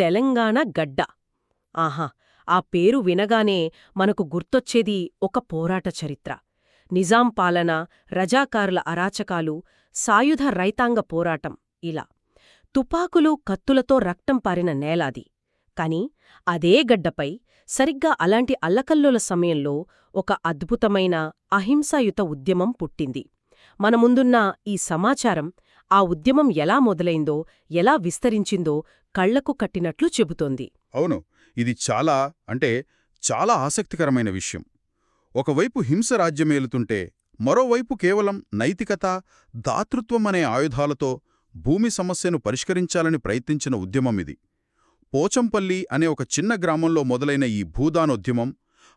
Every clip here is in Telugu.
తెలంగాణ గడ్డ. ఆహా ఆ పేరు వినగానే మనకు గుర్తొచ్చేది ఒక పోరాట చరిత్ర. నిజాం పాలన రజాకారుల అరాచకాలు సాయుధ రైతాంగ పోరాటం ఇలా. తుపాకులు కత్తులతో రక్తం పారిన నేలాది. కాని అదే గడ్డపై సరిగ్గా అలాంటి అల్లకల్లోల సమయంలో ఒక అద్భుతమైన అహింసాయుత ఉద్యమం పుట్టింది. మన ముందున్న ఈ సమాచారం ఆ ఉద్యమం ఎలా మొదలైందో ఎలా విస్తరించిందో కళ్ళకు కట్టినట్లు చెబుతోంది. అవును ఇది చాలా అంటే చాలా ఆసక్తికరమైన విషయం. ఒకవైపు హింస రాజ్యమేలుతుంటే మరోవైపు కేవలం నైతికత దాతృత్వం అనే ఆయుధాలతో భూమి సమస్యను పరిష్కరించాలని ప్రయత్నించిన ఉద్యమం ఇది. పోచంపల్లి అనే ఒక చిన్న గ్రామంలో మొదలైన ఈ భూదానోద్యమం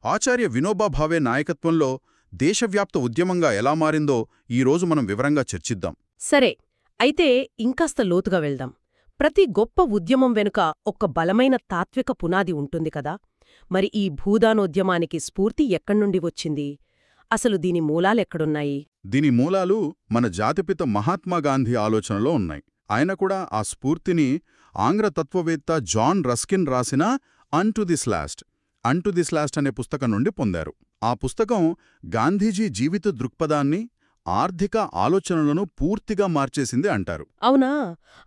ఆచార్య వినోబా భావే నాయకత్వంలో దేశవ్యాప్త ఉద్యమంగా ఎలా మారిందో ఈరోజు మనం వివరంగా చర్చిద్దాం. సరే అయితే ఇంకాస్త లోతుగా వెళ్దాం. ప్రతి గొప్ప ఉద్యమం వెనుక ఒక బలమైన తాత్విక పునాది ఉంటుంది కదా. మరి ఈ భూదానోద్యమానికి స్ఫూర్తి ఎక్కడ్నుండి వచ్చింది? అసలు దీని మూలాలెక్కడున్నాయి దీని మూలాలు మన జాతిపిత మహాత్మాగాంధీ ఆలోచనలో ఉన్నాయి. ఆయన కూడా ఆ స్ఫూర్తిని ఆంగ్ల తత్వవేత్త జాన్ రస్కిన్ రాసిన unto the this last the స్లాస్ట్ this last అనే పుస్తకం నుండి పొందారు. ఆ పుస్తకం గాంధీజీ జీవిత దృక్పథాన్ని ఆర్థిక ఆలోచనలను పూర్తిగా మార్చేసింది అంటారు. అవునా?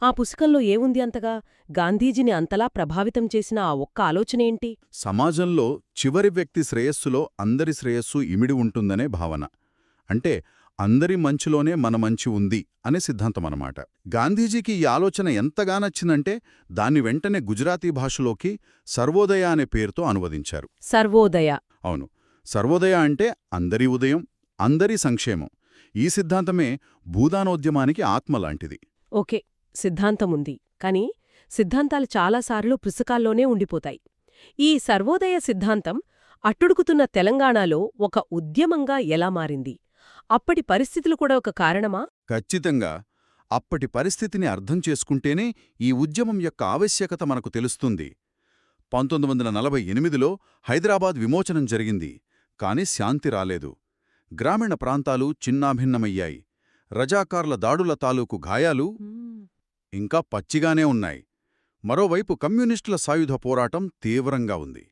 ఆ పుస్తకంలో ఏముంది అంతగా? గాంధీజీని అంతలా ప్రభావితం చేసిన ఆ ఒక్క ఆలోచనేంటి సమాజంలో చివరి వ్యక్తి శ్రేయస్సులో అందరి శ్రేయస్సు ఇమిడి ఉంటుందనే భావన. అంటే అందరి మంచిలోనే మన మంచి ఉంది అనే సిద్ధాంతమన్నమాట గాంధీజీకి ఈ ఆలోచన ఎంతగా నచ్చిందంటే దాన్ని వెంటనే గుజరాతీ భాషలోకి సర్వోదయ అనే పేరుతో అనువదించారు. సర్వోదయ. అవును. సర్వోదయ అంటే అందరి ఉదయం అందరి సంక్షేమం. ఈ సిద్ధాంతమే భూదానోద్యమానికి ఆత్మ లాంటిది ఓకే సిద్ధాంతముంది. కాని సిద్ధాంతాలు చాలాసార్లు పుస్తకాల్లోనే ఉండిపోతాయి. ఈ సర్వోదయ సిద్ధాంతం అట్టుడుకుతున్న తెలంగాణలో ఒక ఉద్యమంగా ఎలా మారింది? అప్పటి పరిస్థితులు కూడా ఒక కారణమా? ఖచ్చితంగా. అప్పటి పరిస్థితిని అర్థం చేసుకుంటేనే ఈ ఉద్యమం యొక్క ఆవశ్యకత మనకు తెలుస్తుంది. పంతొమ్మిది వందల నలభై ఎనిమిదిలో హైదరాబాద్ విమోచనం జరిగింది. కాని శాంతి రాలేదు. గ్రామీణ ప్రాంతాలు చిన్నాభిన్నమయ్యాయి. రజాకార్ల దాడుల తాలూకు గాయాలు ఇంకా పచ్చిగానే ఉన్నాయి. మరోవైపు కమ్యూనిస్టుల సాయుధ పోరాటం తీవ్రంగా ఉంది.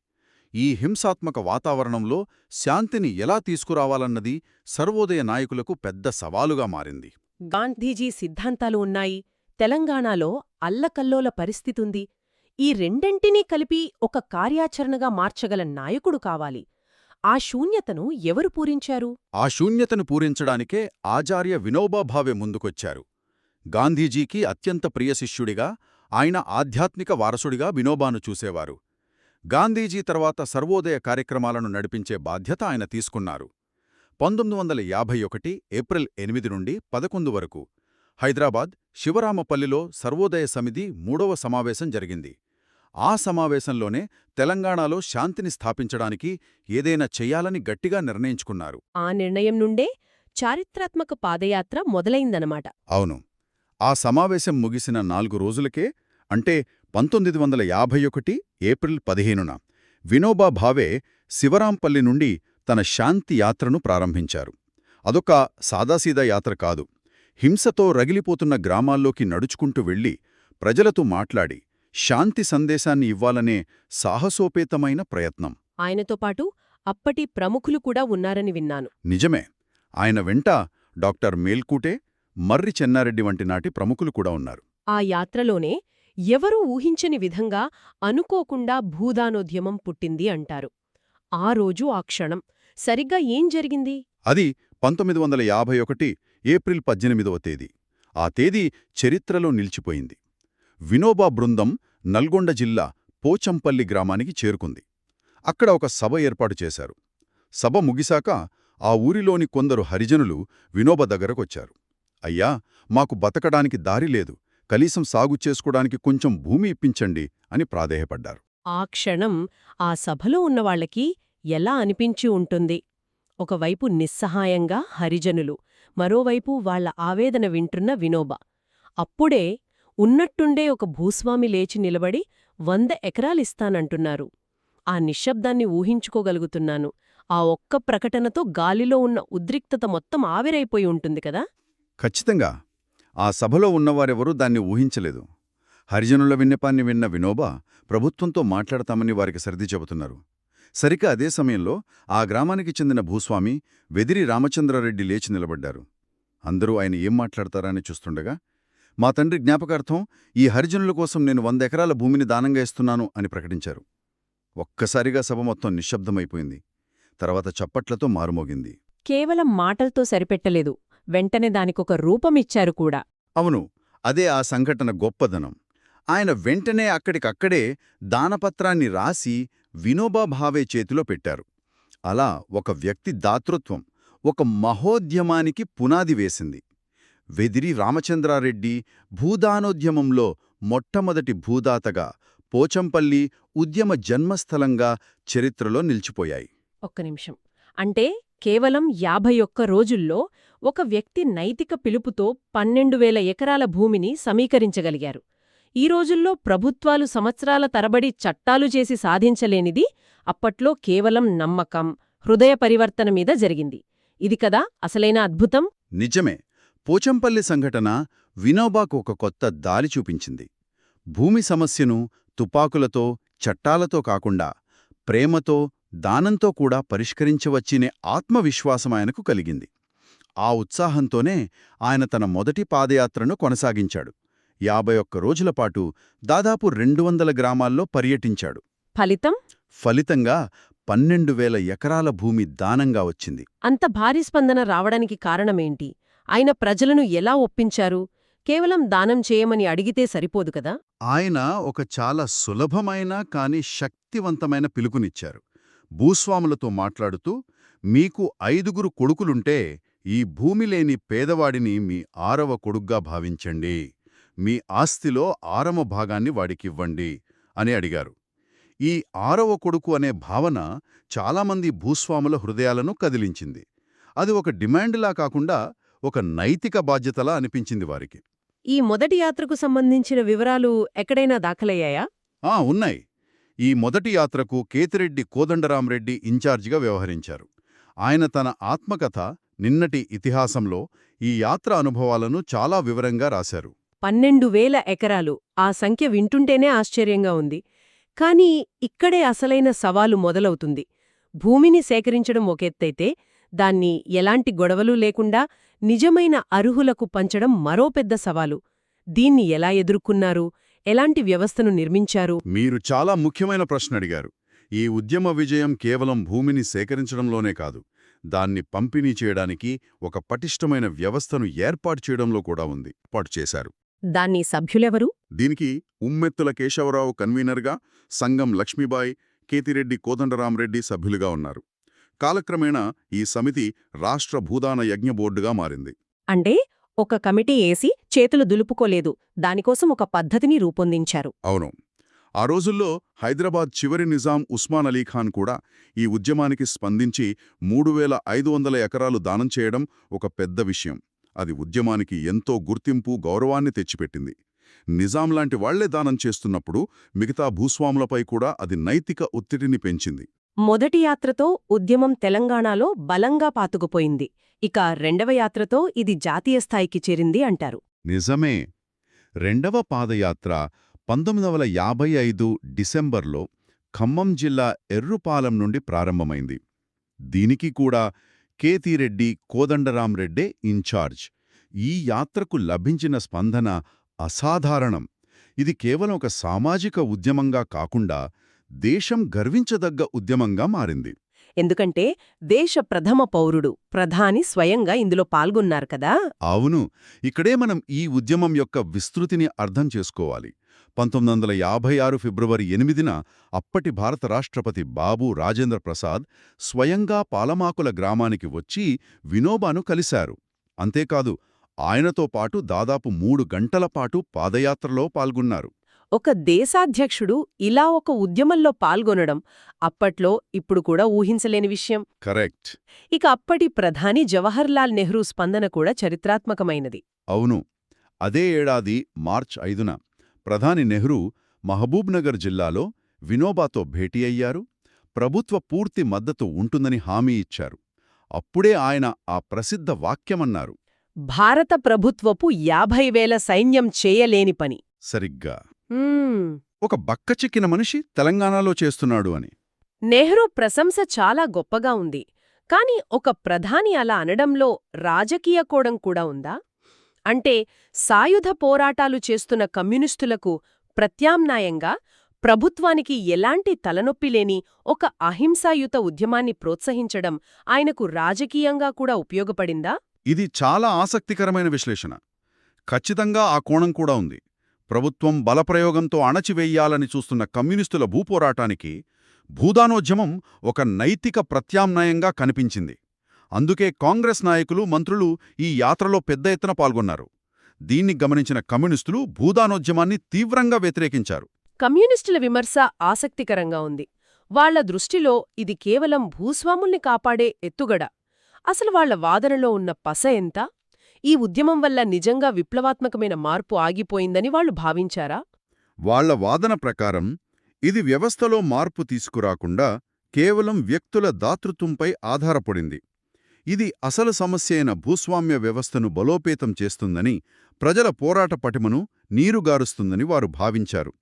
ఈ హింసాత్మక వాతావరణంలో శాంతిని ఎలా తీసుకురావాలన్నది సర్వోదయ నాయకులకు పెద్ద సవాలుగా మారింది. గాంధీజీ సిద్ధాంతాలు ఉన్నాయి. తెలంగాణలో అల్లకల్లోల పరిస్థితుంది. ఈ రెండింటినీ కలిపి ఒక కార్యాచరణగా మార్చగల నాయకుడు కావాలి. ఆ శూన్యతను ఎవరు పూరించారు? ఆ శూన్యతను పూరించడానికే ఆచార్య వినోబా భావే ముందుకొచ్చారు. గాంధీజీకి అత్యంత ప్రియ శిష్యుడిగా ఆయన ఆధ్యాత్మిక వారసుడిగా వినోబాను చూసేవారు. గాంధీజీ తర్వాత సర్వోదయ కార్యక్రమాలను నడిపించే బాధ్యత ఆయన తీసుకున్నారు. పంతొమ్మిది వందల యాభై ఒకటి ఏప్రిల్ ఎనిమిది నుండి పదకొండు వరకు హైదరాబాద్ శివరామపల్లిలో సర్వోదయ సమితి మూడవ సమావేశం జరిగింది. ఆ సమావేశంలోనే తెలంగాణలో శాంతిని స్థాపించడానికి ఏదైనా చెయ్యాలని గట్టిగా నిర్ణయించుకున్నారు. ఆ నిర్ణయం నుండే చారిత్రాత్మక పాదయాత్ర మొదలైందనమాట అవును. ఆ సమావేశం ముగిసిన నాలుగు రోజులకే అంటే పంతొమ్మిది వందల యాభై ఒకటి ఏప్రిల్ పదిహేనున వినోబా భావే శివరాంపల్లి నుండి తన శాంతి యాత్రను ప్రారంభించారు. అదొక సాదాసీదా యాత్ర కాదు. హింసతో రగిలిపోతున్న గ్రామాల్లోకి నడుచుకుంటూ వెళ్ళి ప్రజలతో మాట్లాడి శాంతి సందేశాన్ని ఇవ్వాలనే సాహసోపేతమైన ప్రయత్నం. ఆయనతో పాటు అప్పటి ప్రముఖులు కూడా ఉన్నారని విన్నాను. నిజమే. ఆయన వెంట డాక్టర్ మేల్కూటే మర్రి చెన్నారెడ్డి వంటి నాటి ప్రముఖులు కూడా ఉన్నారు. ఆ యాత్రలోనే ఎవరూ ఊహించని విధంగా అనుకోకుండా భూదానోద్యమం పుట్టింది అంటారు. ఆ రోజు ఆ క్షణం. సరిగ్గా ఏం జరిగింది? అది పంతొమ్మిది వందల యాభై ఒకటి ఏప్రిల్ పద్దెనిమిదవ తేదీ. ఆ తేదీ చరిత్రలో నిలిచిపోయింది. వినోబా బృందం నల్గొండ జిల్లా పోచంపల్లి గ్రామానికి చేరుకుంది. అక్కడ ఒక సభ ఏర్పాటు చేశారు. సభ ముగిశాక ఆ ఊరిలోని కొందరు హరిజనులు వినోబ దగ్గరకొచ్చారు. అయ్యా మాకు బతకడానికి దారి లేదు. కనీసం సాగు చేసుకోడానికి కొంచెం భూమి ఇప్పించండి అని ప్రాధేయపడ్డారు. ఆ క్షణం ఆ సభలో ఉన్నవాళ్ళకి ఎలా అనిపించి ఉంటుంది? ఒకవైపు నిస్సహాయంగా హరిజనులు మరోవైపు వాళ్ళ ఆవేదన వింటున్న వినోబ. అప్పుడే ఉన్నట్టుండే ఒక భూస్వామి లేచి నిలబడి వంద ఎకరాలిస్తానంటున్నారు. ఆ నిశ్శబ్దాన్ని ఊహించుకోగలుగుతున్నాను. ఆ ఒక్క ప్రకటనతో గాలిలో ఉన్న ఉద్రిక్తత మొత్తం ఆవిరైపోయి ఉంటుంది కదా? ఖచ్చితంగా. ఆ సభలో ఉన్నవారెవరూ దాన్ని ఊహించలేదు. హరిజనుల విన్నపాన్ని విన్న వినోబా ప్రభుత్వంతో మాట్లాడతామని వారికి సర్ది చెబుతున్నారు. సరిగ్గా అదే సమయంలో ఆ గ్రామానికి చెందిన భూస్వామి వెదిరి రామచంద్రారెడ్డి లేచి నిలబడ్డారు. అందరూ ఆయన ఏం మాట్లాడతారా అని చూస్తుండగా మా తండ్రి జ్ఞాపకార్థం ఈ హరిజనుల కోసం నేను వంద ఎకరాల భూమిని దానంగా ఇస్తున్నాను అని ప్రకటించారు. ఒక్కసారిగా సభ మొత్తం నిశ్శబ్దమైపోయింది. తర్వాత చప్పట్లతో మారుమోగింది. కేవలం మాటల్తో సరిపెట్టలేదు. వెంటనే దానికొక రూపమిచ్చారు కూడా. అవును అదే ఆ సంఘటన గొప్పదనం. ఆయన వెంటనే అక్కడికక్కడే దానపత్రాన్ని రాసి వినోబా భావే చేతిలో పెట్టారు. అలా ఒక వ్యక్తి దాతృత్వం ఒక మహోద్యమానికి పునాది వేసింది. వెదిరి రామచంద్రారెడ్డి భూదానోద్యమంలో మొట్టమొదటి భూదాతగా పోచంపల్లి ఉద్యమ జన్మస్థలంగా చరిత్రలో నిలిచిపోయాయి. ఒక్క నిమిషం. అంటే కేవలం యాభై ఒక్క రోజుల్లో ఒక వ్యక్తి నైతిక పిలుపుతో పన్నెండు వేల ఎకరాల భూమిని సమీకరించగలిగారు. ఈ రోజుల్లో ప్రభుత్వాలు సంవత్సరాల తరబడి చట్టాలు చేసి సాధించలేనిది అప్పట్లో కేవలం నమ్మకం హృదయ పరివర్తన మీద జరిగింది. ఇది కదా అసలైన అద్భుతం? నిజమే. పోచంపల్లి సంఘటన వినోబాకు ఒక కొత్త దారి చూపించింది. భూమి సమస్యను తుపాకులతో చట్టాలతో కాకుండా ప్రేమతో దానంతో కూడా పరిష్కరించవచ్చనే ఆత్మవిశ్వాసం ఆయనకు కలిగింది. ఆ ఉత్సాహంతోనే ఆయన తన మొదటి పాదయాత్రను కొనసాగించాడు. యాభై ఒక్క రోజులపాటు దాదాపు రెండు వందల గ్రామాల్లో పర్యటించాడు. ఫలితం? ఫలితంగా పన్నెండు వేల ఎకరాల భూమి దానంగా వచ్చింది. అంత భారీ స్పందన రావడానికి కారణమేంటి? ఆయన ప్రజలను ఎలా ఒప్పించారు? కేవలం దానం చేయమని అడిగితే సరిపోదు కదా? ఆయన ఒక చాలా సులభమైన కాని శక్తివంతమైన పిలుపునిచ్చారు. భూస్వాములతో మాట్లాడుతూ మీకు ఐదుగురు కొడుకులుంటే ఈ భూమి లేని పేదవాడిని మీ ఆరవ కొడుగ్గా భావించండి. మీ ఆస్తిలో ఆరవ భాగాన్ని వాడికివ్వండి అని అడిగారు. ఈ ఆరవ కొడుకు అనే భావన చాలామంది భూస్వాముల హృదయాలను కదిలించింది. అది ఒక డిమాండ్లా కాకుండా ఒక నైతిక బాధ్యతలా అనిపించింది వారికి. ఈ మొదటి యాత్రకు సంబంధించిన వివరాలు ఎక్కడైనా దాఖలయ్యాయా? ఆ ఉన్నాయి. ఈ మొదటి యాత్రకు కేతిరెడ్డి కోదండరాంరెడ్డి ఇన్ఛార్జిగా వ్యవహరించారు. ఆయన తన ఆత్మకథ నిన్నటి ఇతిహాసంలో ఈ యాత్ర అనుభవాలను చాలా వివరంగా రాశారు. పన్నెండు వేల ఎకరాలు. ఆ సంఖ్య వింటుంటేనే ఆశ్చర్యంగా ఉంది. కానీ ఇక్కడే అసలైన సవాలు మొదలవుతుంది. భూమిని సేకరించడం ఒకెత్తైతే దాన్ని ఎలాంటి గొడవలు లేకుండా నిజమైన అర్హులకు పంచడం మరో పెద్ద సవాలు. దీన్ని ఎలా ఎదుర్కొన్నారు? ఎలాంటి వ్యవస్థను నిర్మించారు? మీరు చాలా ముఖ్యమైన ప్రశ్న అడిగారు. ఈ ఉద్యమ విజయం కేవలం భూమిని సేకరించడంలోనే కాదు దాన్ని పంపిణీ చేయడానికి ఒక పటిష్టమైన వ్యవస్థను ఏర్పాటు చేయడంలో కూడా ఉంది. పాటు చేశారు. దాన్ని సభ్యులెవరు? దీనికి ఉమ్మెత్తుల కేశవరావు కన్వీనర్గా సంగం లక్ష్మీబాయి కేతిరెడ్డి కోదండరాంరెడ్డి సభ్యులుగా ఉన్నారు. కాలక్రమేణా ఈ సమితి రాష్ట్ర భూదాన యజ్ఞ బోర్డుగా మారింది. అంటే ఒక కమిటీ ఏసి చేతులు దులుపుకోలేదు. దానికోసం ఒక పద్ధతిని రూపొందించారు. అవును. ఆ రోజుల్లో హైదరాబాద్ చివరి నిజాం ఉస్మాన్ అలీ ఖాన్ కూడా ఈ ఉద్యమానికి స్పందించి మూడు వేల ఐదు వందల ఎకరాలు దానం చేయడం ఒక పెద్ద విషయం. అది ఉద్యమానికి ఎంతో గుర్తింపు గౌరవాన్ని తెచ్చిపెట్టింది. నిజాం లాంటి వాళ్ళే దానం చేస్తున్నప్పుడు మిగతా భూస్వాములపై కూడా అది నైతిక ఒత్తిడిని పెంచింది. మొదటి యాత్రతో ఉద్యమం తెలంగాణలో బలంగా పాతుకుపోయింది. ఇక రెండవ యాత్రతో ఇది జాతీయ స్థాయికి చేరింది అంటారు. నిజమే. రెండవ పాదయాత్ర పంతొమ్మిది వందల యాభై ఐదు డిసెంబర్లో ఖమ్మం జిల్లా ఎర్రుపాలెం నుండి ప్రారంభమైంది. దీనికి కూడా కేతిరెడ్డి కోదండరాంరెడ్డే ఇన్ఛార్జ్. ఈ యాత్రకు లభించిన స్పందన అసాధారణం. ఇది కేవలం ఒక సామాజిక ఉద్యమంగా కాకుండా దేశం గర్వించదగ్గ ఉద్యమంగా మారింది. ఎందుకంటే దేశ ప్రథమ పౌరుడు ప్రధాని స్వయంగా ఇందులో పాల్గొన్నారు కదా? అవును. ఇక్కడే మనం ఈ ఉద్యమం యొక్క విస్తృతిని అర్థం చేసుకోవాలి. పంతొమ్మిది వందల యాభై ఆరు ఫిబ్రవరి ఎనిమిదిన అప్పటి భారత రాష్ట్రపతి బాబు రాజేంద్ర ప్రసాద్ స్వయంగా పాలమాకుల గ్రామానికి వచ్చి వినోబాను కలిశారు. అంతేకాదు ఆయనతో పాటు దాదాపు మూడు గంటల పాటు పాదయాత్రలో పాల్గొన్నారు. ఒక దేశాధ్యక్షుడు ఇలా ఒక ఉద్యమంలో పాల్గొనడం అప్పట్లో ఇప్పుడు కూడా ఊహించలేని విషయం. కరెక్ట్. ఇక అప్పటి ప్రధాని జవహర్లాల్ నెహ్రూ స్పందన కూడా చరిత్రాత్మకమైనది. అవును. అదే ఏడాది మార్చ్ ఐదున ప్రధాని నెహ్రూ మహబూబ్నగర్ జిల్లాలో వినోబాతో భేటీ అయ్యారు. ప్రభుత్వ పూర్తి మద్దతు ఉంటుందని హామీ ఇచ్చారు. అప్పుడే ఆయన ఆ ప్రసిద్ధ వాక్యమన్నారు. భారత ప్రభుత్వపు యాభై వేల సైన్యం చేయలేని పని. సరిగ్గా. ఒక బక్కచిక్కిన మనిషి తెలంగాణలో చేస్తున్నాడు అని. నెహ్రూ ప్రశంస చాలా గొప్పగా ఉంది. కాని ఒక ప్రధాని అలా అనడంలో రాజకీయ కోణం కూడా ఉందా? అంటే సాయుధ పోరాటాలు చేస్తున్న కమ్యూనిస్టులకు ప్రత్యామ్నాయంగా ప్రభుత్వానికి ఎలాంటి తలనొప్పి లేని ఒక అహింసాయుత ఉద్యమాన్ని ప్రోత్సహించడం ఆయనకు రాజకీయంగా కూడా ఉపయోగపడిందా? ఇది చాలా ఆసక్తికరమైన విశ్లేషణ. ఖచ్చితంగా ఆ కోణం కూడా ఉంది. ప్రభుత్వం బలప్రయోగంతో అణచివేయాలని చూస్తున్న కమ్యూనిస్టుల భూపోరాటానికి భూదానోద్యమం ఒక నైతిక ప్రత్యామ్నాయంగా కనిపించింది. అందుకే కాంగ్రెస్ నాయకులు మంత్రులు ఈ యాత్రలో పెద్ద ఎత్తున పాల్గొన్నారు. దీన్ని గమనించిన కమ్యూనిస్టులు భూదానోద్యమాన్ని తీవ్రంగా వ్యతిరేకించారు. కమ్యూనిస్టుల విమర్శ ఆసక్తికరంగా ఉంది. వాళ్ళ దృష్టిలో ఇది కేవలం భూస్వాముల్ని కాపాడే ఎత్తుగడ. అసలు వాళ్ళ వాదనలో ఉన్న పస ఎంత? ఈ ఉద్యమం వల్ల నిజంగా విప్లవాత్మకమైన మార్పు ఆగిపోయిందని వాళ్ళు భావించారా? వాళ్ళ వాదన ప్రకారం ఇది వ్యవస్థలో మార్పు తీసుకురాకుండా కేవలం వ్యక్తుల దాతృత్వంపై ఆధారపడింది. ఇది అసలు సమస్య అయిన భూస్వామ్య వ్యవస్థను బలోపేతం చేస్తుందని ప్రజల పోరాట పటిమను నీరుగారుస్తుందని వారు భావించారు.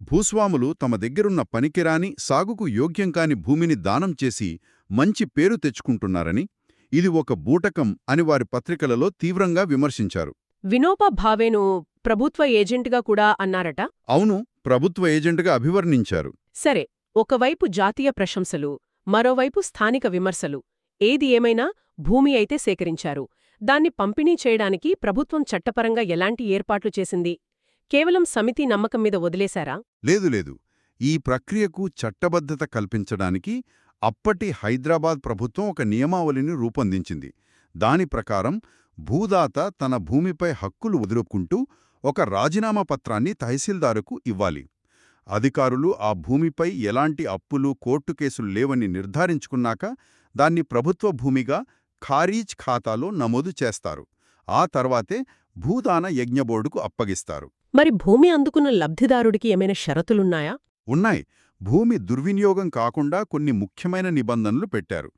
భూస్వాములు తమ దగ్గరున్న పనికిరాని సాగుకు యోగ్యం కాని భూమిని దానం చేసి మంచి పేరు తెచ్చుకుంటున్నారని ఇది ఒక బూటకం అని వారి పత్రికలలో తీవ్రంగా విమర్శించారు. వినోబా భావేను ప్రభుత్వ ఏజెంట్గా కూడా అన్నారట? అవును ప్రభుత్వ ఏజెంట్గా అభివర్ణించారు. సరే ఒకవైపు జాతీయ ప్రశంసలు మరోవైపు స్థానిక విమర్శలు. ఏది ఏమైనా భూమి అయితే సేకరించారు. దాన్ని పంపిణీ చేయడానికి ప్రభుత్వం చట్టపరంగా ఎలాంటి ఏర్పాట్లు చేసింది? కేవలం సమితి నమ్మకం మీద వదిలేశారా? లేదు లేదు. ఈ ప్రక్రియకు చట్టబద్ధత కల్పించడానికి అప్పటి హైదరాబాద్ ప్రభుత్వం ఒక నియమావళిని రూపొందించింది. దాని ప్రకారం భూదాత తన భూమిపై హక్కులు వదులుకుంటూ ఒక రాజీనామా పత్రాన్ని తహసీల్దారుకు ఇవ్వాలి. అధికారులు ఆ భూమిపై ఎలాంటి అప్పులు కోర్టు కేసులు లేవని నిర్ధారించుకున్నాక దాన్ని ప్రభుత్వ భూమిగా ఖారీజ్ ఖాతాలో నమోదు చేస్తారు. ఆ తర్వాతే భూదాన యజ్ఞబోర్డుకు అప్పగిస్తారు. మరి భూమి అందుకున్న లబ్ధిదారుడికి ఏమైనా షరతులున్నాయా? ఉన్నాయి. భూమి దుర్వినియోగం కాకుండా కొన్ని ముఖ్యమైన నిబంధనలు పెట్టారు.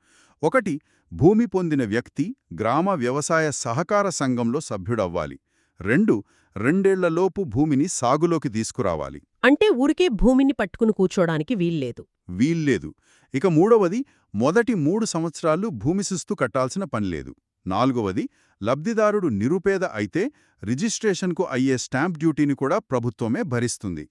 ఒకటి భూమి పొందిన వ్యక్తి గ్రామ వ్యవసాయ సహకార సంఘంలో సభ్యుడవ్వాలి. రెండు రెండేళ్ళలోపు భూమిని సాగులోకి తీసుకురావాలి. అంటే ఊరికే భూమిని పట్టుకుని కూర్చోడానికి వీల్లేదు. వీల్లేదు. ఇక మూడవది మొదటి మూడు సంవత్సరాలు భూమి శిస్తు కట్టాల్సిన పనిలేదు. నాలుగవది లబ్ధిదారుడు నిరుపేద అయితే రిజిస్ట్రేషన్కు అయ్యే స్టాంప్ డ్యూటీని కూడా ప్రభుత్వమే భరిస్తుంది.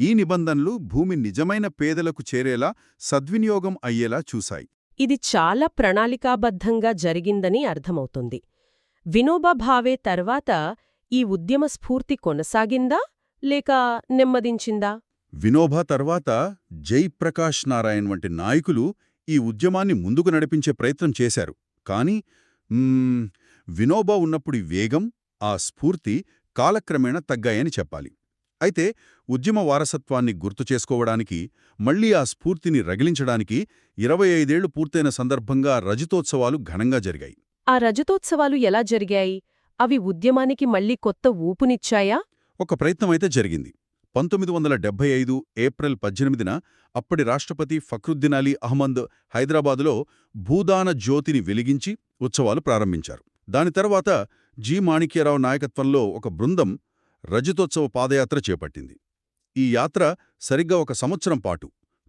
ఈ నిబంధనలు భూమి నిజమైన పేదలకు చేరేలా సద్వినియోగం అయ్యేలా చూశాయి. ఇది చాలా ప్రణాళికాబద్ధంగా జరిగిందని అర్థమవుతుంది. వినోబా భావే తర్వాత ఈ ఉద్యమ స్ఫూర్తి కొనసాగిందా లేక నెమ్మదించిందా? వినోబా తర్వాత జైప్రకాష్ నారాయణ్ వంటి నాయకులు ఈ ఉద్యమాన్ని ముందుకు నడిపించే ప్రయత్నం చేశారు. కానీ వినోబా ఉన్నప్పుడి వేగం ఆ స్ఫూర్తి కాలక్రమేణా తగ్గాయని చెప్పాలి. అయితే ఉద్యమ వారసత్వాన్ని గుర్తు చేసుకోవడానికి మళ్ళీ ఆ స్ఫూర్తిని రగిలించడానికి ఇరవై ఐదేళ్ళు పూర్తయిన సందర్భంగా రజతోత్సవాలు ఘనంగా జరిగాయి. ఆ రజతోత్సవాలు ఎలా జరిగాయి? అవి ఉద్యమానికి మళ్ళీ కొత్త ఊపునిచ్చాయా? ఒక ప్రయత్నమైతే జరిగింది. పంతొమ్మిది వందల డెబ్బై ఐదు ఏప్రిల్ పద్దెనిమిదిన అప్పటి రాష్ట్రపతి ఫక్రుద్దీన్ అలీ అహ్మద్ హైదరాబాదులో భూదాన జ్యోతిని వెలిగించి ఉత్సవాలు ప్రారంభించారు. దాని తర్వాత జి మాణిక్యరావు నాయకత్వంలో ఒక బృందం రజతోత్సవ పాదయాత్ర చేపట్టింది. ఈ యాత్ర సరిగ్గా ఒక సంవత్సరం పాటు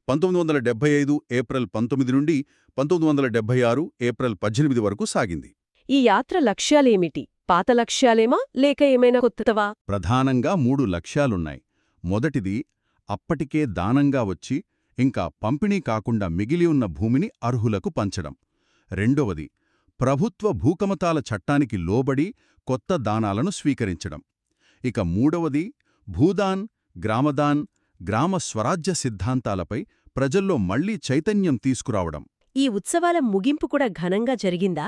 పంతొమ్మిది వందల డెబ్బై ఐదు ఏప్రిల్ పంతొమ్మిది నుండి పంతొమ్మిది వందల డెబ్బై ఆరు ఏప్రిల్ పద్దెనిమిది వరకు సాగింది. ఈ యాత్ర లక్ష్యాలేమిటి? పాత లక్ష్యాలేమా? లేక ఏమైనా కొత్తవా? ప్రధానంగా మూడు లక్ష్యాలున్నాయి. మొదటిది అప్పటికే దానంగా వచ్చి ఇంకా పంపిణీ కాకుండా మిగిలి ఉన్న భూమిని అర్హులకు పంచడం. రెండవది ప్రభుత్వ భూకమతాల చట్టానికి లోబడి కొత్త దానాలను స్వీకరించడం. ఇక మూడవది భూదాన్ గ్రామదాన్ గ్రామ స్వరాజ్య సిద్ధాంతాలపై ప్రజల్లో మళ్ళీ చైతన్యం తీసుకురావడం. ఈ ఉత్సవాల ముగింపు కూడా ఘనంగా జరిగిందా?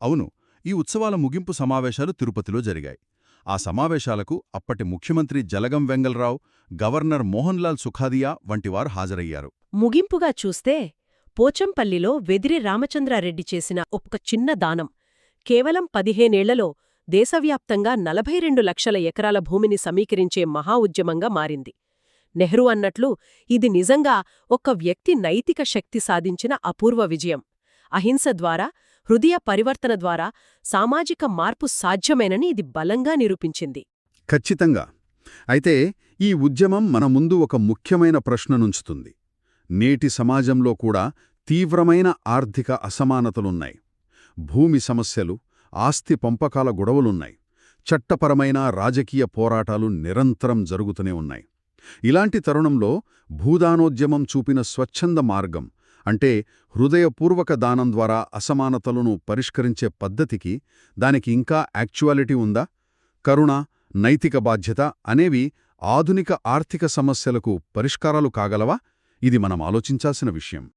అవును ఈ ఉత్సవాల ముగింపు సమావేశాలు తిరుపతిలో జరిగాయి. ఆ సమావేశాలకు అప్పటి ముఖ్యమంత్రి జలగం వెంగళరావు గవర్నర్ మోహన్లాల్ సుఖాదియా వంటివారు హాజరయ్యారు. ముగింపుగా చూస్తే పోచంపల్లిలో వెదిరి రామచంద్రారెడ్డి చేసిన ఒక చిన్న దానం. కేవలం పదిహేనేళ్ళలో దేశవ్యాప్తంగా నలభై రెండు లక్షల ఎకరాల భూమిని సమీకరించే మహా ఉద్యమంగా మారింది. నెహ్రూ అన్నట్లు ఇది నిజంగా ఒక వ్యక్తి నైతిక శక్తి సాధించిన అపూర్వ విజయం. అహింస ద్వారా హృదయ పరివర్తన ద్వారా సామాజిక మార్పు సాధ్యమేనని ఇది బలంగా నిరూపించింది. ఖచ్చితంగా. అయితే ఈ ఉద్యమం మన ముందు ఒక ముఖ్యమైన ప్రశ్ననుంచుతుంది నేటి సమాజంలో కూడా తీవ్రమైన ఆర్థిక అసమానతలున్నాయి. భూమి సమస్యలు ఆస్తి పంపకాల గొడవలున్నాయి. చట్టపరమైన రాజకీయ పోరాటాలు నిరంతరం జరుగుతూనే ఉన్నాయి. ఇలాంటి తరుణంలో భూదానోద్యమం చూపిన స్వచ్ఛంద మార్గం అంటే హృదయపూర్వక దానం ద్వారా అసమానతలను పరిష్కరించే పద్ధతికి దానికి ఇంకా యాక్చువాలిటీ ఉందా? కరుణ నైతిక బాధ్యత అనేవి ఆధునిక ఆర్థిక సమస్యలకు పరిష్కారాలు కాగలవా? ఇది మనం ఆలోచించాల్సిన విషయం.